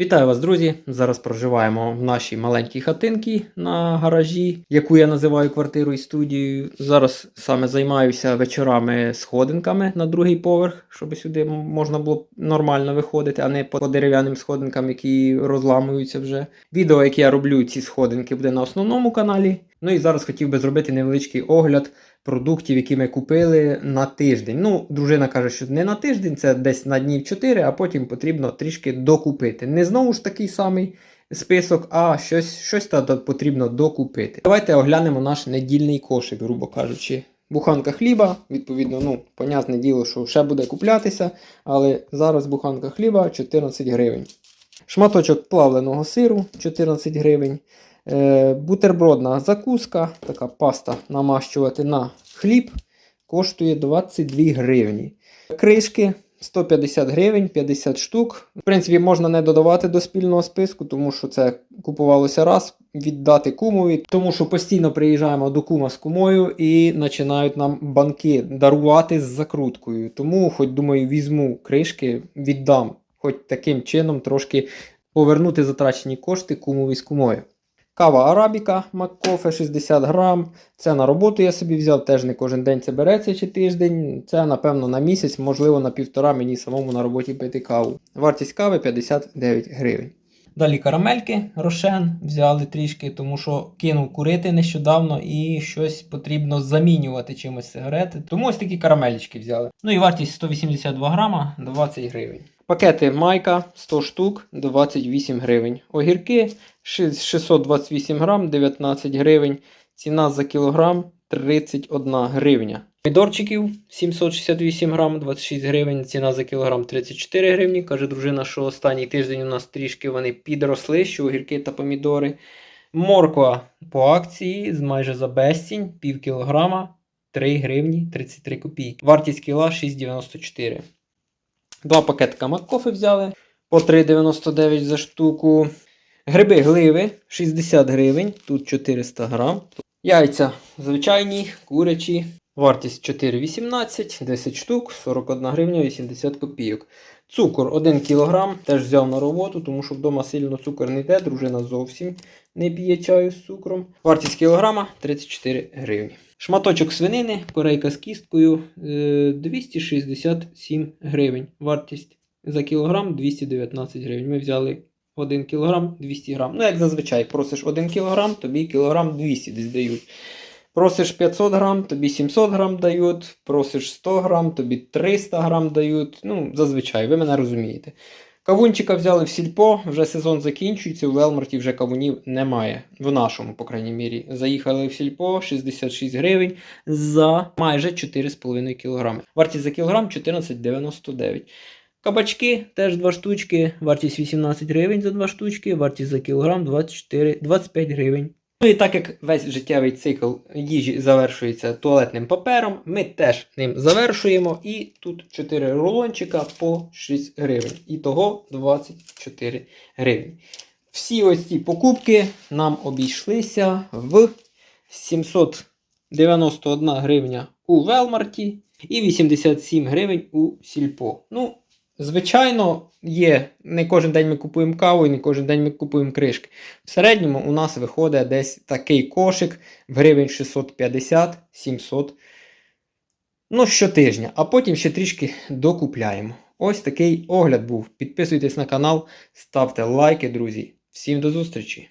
Вітаю вас, друзі! Зараз проживаємо в нашій маленькій хатинці на гаражі, яку я називаю квартирою і студією. Зараз саме займаюся вечорами сходинками на другий поверх, щоб сюди можна було нормально виходити, а не по дерев'яним сходинкам, які розламуються вже. Відео, яке я роблю, ці сходинки, буде на основному каналі. Ну і зараз хотів би зробити невеличкий огляд продуктів, які ми купили на тиждень. Ну, дружина каже, що не на тиждень, це десь на днів 4, а потім потрібно трішки докупити. Не знову ж такий самий список, а щось, щось потрібно докупити. Давайте оглянемо наш недільний кошик, грубо кажучи. Буханка хліба, відповідно, ну, понятне діло, що ще буде куплятися, але зараз буханка хліба 14 гривень. Шматочок плавленого сиру 14 гривень. Е, бутербродна закуска, така паста намащувати на хліб, коштує 22 гривні. Кришки 150 гривень, 50 штук. В принципі, можна не додавати до спільного списку, тому що це купувалося раз, віддати кумові, тому що постійно приїжджаємо до кума з кумою і починають нам банки дарувати з закруткою. Тому, хоч думаю, візьму кришки, віддам, хоч таким чином трошки повернути затрачені кошти кумові з кумою. Кава Арабіка Маккофе 60 грам. Це на роботу я собі взяв, теж не кожен день це береться чи тиждень. Це, напевно, на місяць, можливо, на півтора мені самому на роботі пити каву. Вартість кави 59 гривень. Далі карамельки Рошен взяли трішки, тому що кинув курити нещодавно і щось потрібно замінювати чимось сигарети. Тому ось такі карамелечки взяли. Ну і вартість 182 грама 20 гривень. Пакети майка 100 штук 28 гривень. Огірки 628 грам 19 гривень. Ціна за кілограм 31 гривня. Помідорчиків 768 грам 26 гривень. Ціна за кілограм 34 гривні. Каже дружина, що останній тиждень у нас трішки вони підросли, що огірки та помідори. Морква по акції з майже за безцінь, пів кілограма 3 гривні 33 копійки. Вартість кіла 6,94. Два пакетика маккофи взяли по 3,99 за штуку. Гриби гливи 60 гривень, тут 400 грам. Яйця звичайні, курячі. Вартість 4,18, 10 штук, 41 гривня 80 копійок. Цукор 1 кг, теж взяв на роботу, тому що вдома сильно цукор не йде, дружина зовсім не п'є чаю з цукром. Вартість кілограма 34 гривні. Шматочок свинини, корейка з кісткою е, 267 гривень. Вартість за кілограм 219 гривень. Ми взяли 1 кілограм 200 грам. Ну, як зазвичай, просиш 1 кілограм, тобі кілограм 200 десь дають. Просиш 500 грам, тобі 700 грам дають. Просиш 100 грам, тобі 300 грам дають. Ну, зазвичай, ви мене розумієте. Кавунчика взяли в сільпо, вже сезон закінчується, у Велмарті вже кавунів немає. В нашому, по крайній мірі. Заїхали в сільпо 66 гривень за майже 4,5 кг. Вартість за кілограм 14,99. Кабачки теж 2 штучки, вартість 18 гривень за 2 штучки, вартість за кілограм 24, 25 гривень. Ну і так як весь життєвий цикл їжі завершується туалетним папером, ми теж ним завершуємо. І тут 4 рулончика по 6 гривень. І того 24 гривень. Всі ось ці покупки нам обійшлися в 791 гривня у Велмарті і 87 гривень у Сільпо. Ну, Звичайно, є. Не кожен день ми купуємо каву і не кожен день ми купуємо кришки. В середньому у нас виходить десь такий кошик в гривень 650-700. Ну, щотижня, а потім ще трішки докупляємо. Ось такий огляд був. Підписуйтесь на канал, ставте лайки, друзі. Всім до зустрічі!